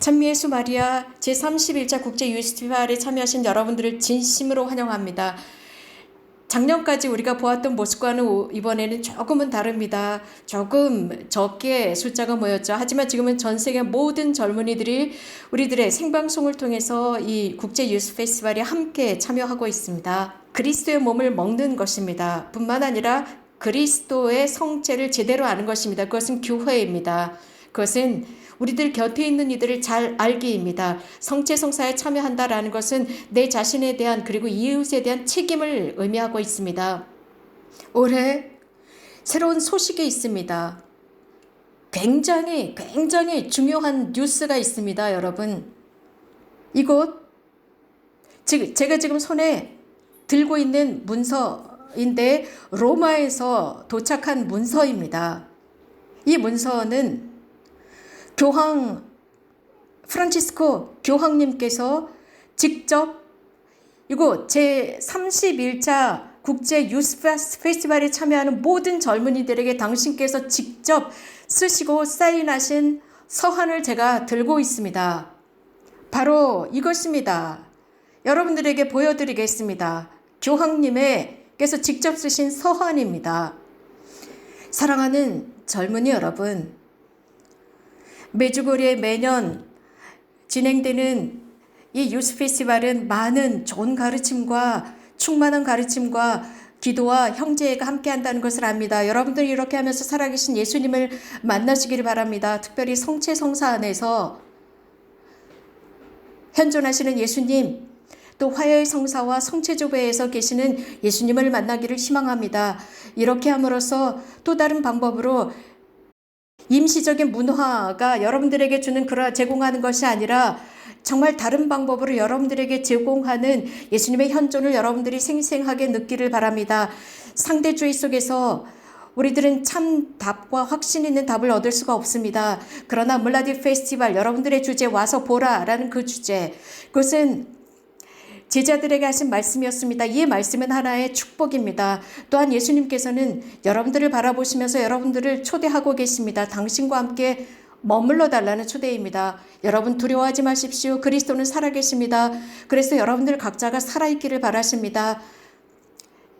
찬미예수 마리아 제31차 국제 유스티발에 참여하신 여러분들을 진심으로 환영합니다. 작년까지 우리가 보았던 모습과는 오- 이번에는 조금은 다릅니다. 조금 적게 숫자가 모였죠. 하지만 지금은 전 세계 모든 젊은이들이 우리들의 생방송을 통해서 이 국제 유스 페스티벌에 함께 참여하고 있습니다. 그리스도의 몸을 먹는 것입니다. 뿐만 아니라 그리스도의 성체를 제대로 아는 것입니다. 그것은 교회입니다. 그것은 우리들 곁에 있는 이들을 잘 알기입니다. 성체 성사에 참여한다라는 것은 내 자신에 대한 그리고 이웃에 대한 책임을 의미하고 있습니다. 올해 새로운 소식이 있습니다. 굉장히 굉장히 중요한 뉴스가 있습니다, 여러분. 이곳 지금 제가 지금 손에 들고 있는 문서인데 로마에서 도착한 문서입니다. 이 문서는 교황 프란치스코 교황님께서 직접 이곳 제 31차 국제 유스 페스- 페스티벌에 참여하는 모든 젊은이들에게 당신께서 직접 쓰시고 사인하신 서한을 제가 들고 있습니다. 바로 이것입니다. 여러분들에게 보여드리겠습니다. 교황님의께서 직접 쓰신 서한입니다. 사랑하는 젊은이 여러분, 메주고리에 매년 진행되는 이 유스 페스티벌은 많은 좋은 가르침과 충만한 가르침과 기도와 형제가 함께 한다는 것을 압니다. 여러분들이 이렇게 하면서 살아계신 예수님을 만나시기를 바랍니다. 특별히 성체 성사 안에서 현존하시는 예수님, 또 화요일 성사와 성체조배에서 계시는 예수님을 만나기를 희망합니다. 이렇게 함으로써 또 다른 방법으로 임시적인 문화가 여러분들에게 주는 그러 제공하는 것이 아니라 정말 다른 방법으로 여러분들에게 제공하는 예수님의 현존을 여러분들이 생생하게 느끼를 바랍니다. 상대주의 속에서 우리들은 참 답과 확신 있는 답을 얻을 수가 없습니다. 그러나 물라디 페스티벌 여러분들의 주제 와서 보라라는 그 주제 그것은 제자들에게 하신 말씀이었습니다. 이 말씀은 하나의 축복입니다. 또한 예수님께서는 여러분들을 바라보시면서 여러분들을 초대하고 계십니다. 당신과 함께 머물러 달라는 초대입니다. 여러분 두려워하지 마십시오. 그리스도는 살아계십니다. 그래서 여러분들 각자가 살아있기를 바라십니다.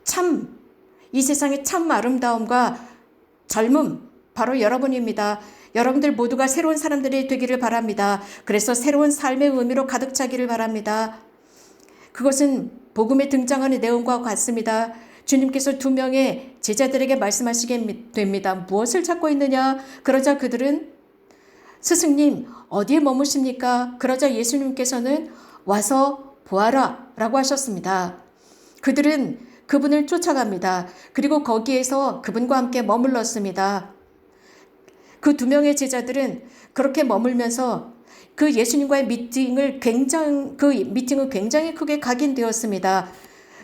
참, 이 세상의 참 아름다움과 젊음, 바로 여러분입니다. 여러분들 모두가 새로운 사람들이 되기를 바랍니다. 그래서 새로운 삶의 의미로 가득 차기를 바랍니다. 그것은 복음에 등장하는 내용과 같습니다. 주님께서 두 명의 제자들에게 말씀하시게 됩니다. 무엇을 찾고 있느냐? 그러자 그들은 스승님, 어디에 머무십니까? 그러자 예수님께서는 와서 보아라 라고 하셨습니다. 그들은 그분을 쫓아갑니다. 그리고 거기에서 그분과 함께 머물렀습니다. 그 두 명의 제자들은 그렇게 머물면서 그 예수님과의 미팅을 굉장히 그 미팅은 굉장히 크게 각인되었습니다.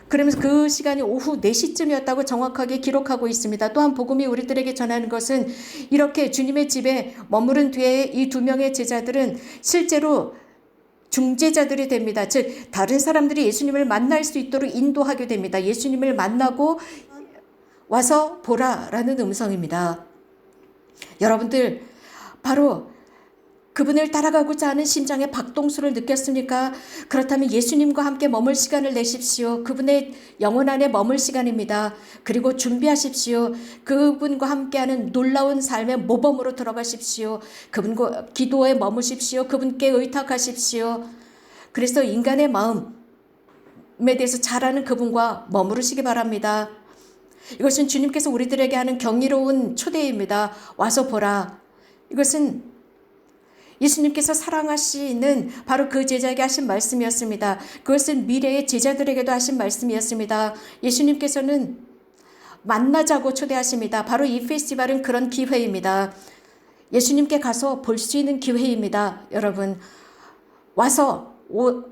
그러면서 그 시간이 오후 4시쯤이었다고 정확하게 기록하고 있습니다. 또한 복음이 우리들에게 전하는 것은 이렇게 주님의 집에 머무른 뒤에 이 두 명의 제자들은 실제로 중재자들이 됩니다. 즉 다른 사람들이 예수님을 만날 수 있도록 인도하게 됩니다. 예수님을 만나고 와서 보라라는 음성입니다. 여러분들 바로 그분을 따라가고자 하는 심장의 박동수를 느꼈습니까? 그렇다면 예수님과 함께 머물 시간을 내십시오. 그분의 영혼 안에 머물 시간입니다. 그리고 준비하십시오. 그분과 함께하는 놀라운 삶의 모범으로 들어가십시오. 그분과 기도에 머무십시오. 그분께 의탁하십시오. 그래서 인간의 마음에 대해서 잘 아는 그분과 머무르시기 바랍니다. 이것은 주님께서 우리들에게 하는 경이로운 초대입니다. 와서 보라. 이것은 예수님께서 사랑하시는 바로 그 제자에게 하신 말씀이었습니다. 그것은 미래의 제자들에게도 하신 말씀이었습니다. 예수님께서는 만나자고 초대하십니다. 바로 이 페스티벌은 그런 기회입니다. 예수님께 가서 볼 수 있는 기회입니다. 여러분. 와서 오,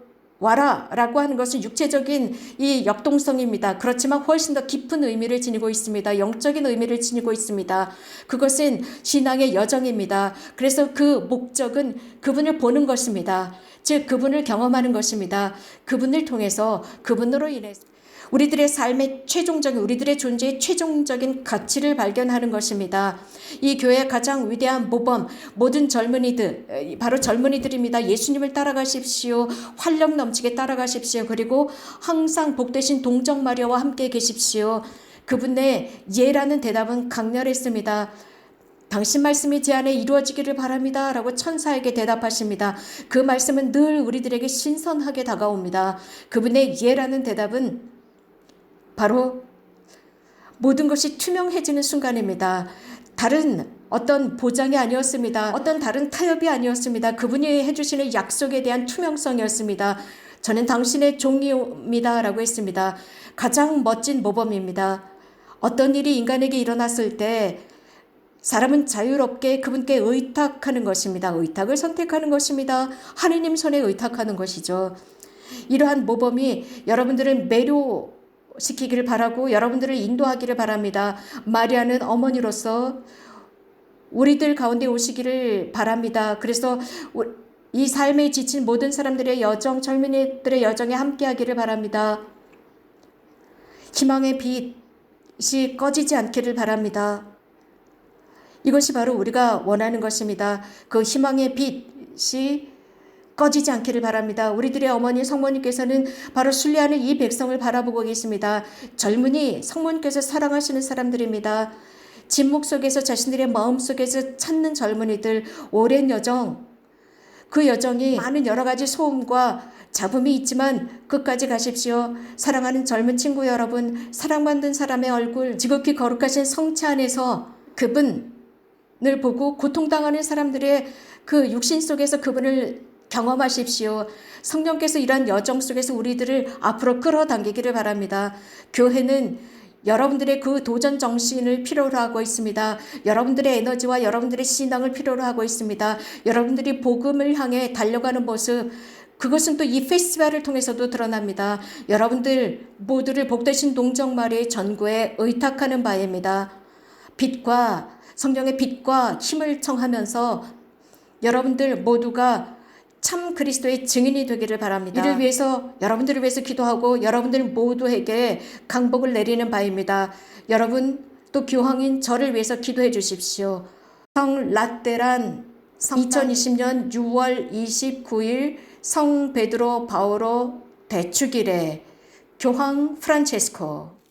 와라 라고 하는 것은 육체적인 이 역동성입니다. 그렇지만 훨씬 더 깊은 의미를 지니고 있습니다. 영적인 의미를 지니고 있습니다. 그것은 신앙의 여정입니다. 그래서 그 목적은 그분을 보는 것입니다. 즉, 그분을 경험하는 것입니다. 그분을 통해서 그분으로 인해 우리들의 삶의 최종적인 우리들의 존재의 최종적인 가치를 발견하는 것입니다. 이 교회의 가장 위대한 모범 모든 젊은이들 에, 바로 젊은이들입니다. 예수님을 따라가십시오. 활력 넘치게 따라가십시오. 그리고 항상 복되신 동정 마리아와 함께 계십시오. 그분의 예라는 대답은 강렬했습니다. 당신 말씀이 제 안에 이루어지기를 바랍니다. 라고 천사에게 대답하십니다. 그 말씀은 늘 우리들에게 신선하게 다가옵니다. 그분의 예라는 대답은 바로 모든 것이 투명해지는 순간입니다. 다른 어떤 보장이 아니었습니다. 어떤 다른 타협이 아니었습니다. 그분이 해주시는 약속에 대한 투명성이었습니다. 저는 당신의 종이옵니다. 라고 했습니다. 가장 멋진 모범입니다. 어떤 일이 인간에게 일어났을 때 사람은 자유롭게 그분께 의탁하는 것입니다. 의탁을 선택하는 것입니다. 하느님 손에 의탁하는 것이죠. 이러한 모범이 여러분들은 매료 시키기를 바라고 여러분들을 인도하기를 바랍니다. 마리아는 어머니로서 우리들 가운데 오시기를 바랍니다. 그래서 우- 이 삶에 지친 모든 사람들의 여정, 젊은이들의 여정에 함께하기를 바랍니다. 희망의 빛이 꺼지지 않기를 바랍니다. 이것이 바로 우리가 원하는 것입니다. 그 희망의 빛이 꺼지지 않기를 바랍니다. 우리들의 어머니 성모님께서는 바로 순례하는 이 백성을 바라보고 계십니다. 젊은이 성모님께서 사랑하시는 사람들입니다. 침묵 속에서 자신들의 마음 속에서 찾는 젊은이들 오랜 여정 그 여정이 많은 여러 가지 소음과 잡음이 있지만 끝까지 가십시오. 사랑하는 젊은 친구 여러분, 사랑받는 사람의 얼굴, 지극히 거룩하신 성체 안에서 그분을 보고 고통당하는 사람들의 그 육신 속에서 그분을 경험하십시오. 성령께서 이러한 여정 속에서 우리들을 앞으로 끌어당기기를 바랍니다. 교회는 여러분들의 그 도전 정신을 필요로 하고 있습니다. 여러분들의 에너지와 여러분들의 신앙을 필요로 하고 있습니다. 여러분들이 복음을 향해 달려가는 모습, 그것은 또 이 페스티벌을 통해서도 드러납니다. 여러분들 모두를 복되신 동정마리의 전구에 의탁하는 바입니다. 빛과 성령의 빛과 힘을 청하면서 여러분들 모두가 참 그리스도의 증인이 되기를 바랍니다. 이를 위해서 여러분들을 위해서 기도하고 여러분들 모두에게 강복을 내리는 바입니다. 여러분 또 교황인 저를 위해서 기도해 주십시오. 성 라떼란 2020년 6월 29일 성 베드로 바오로 대축일에 교황 프란체스코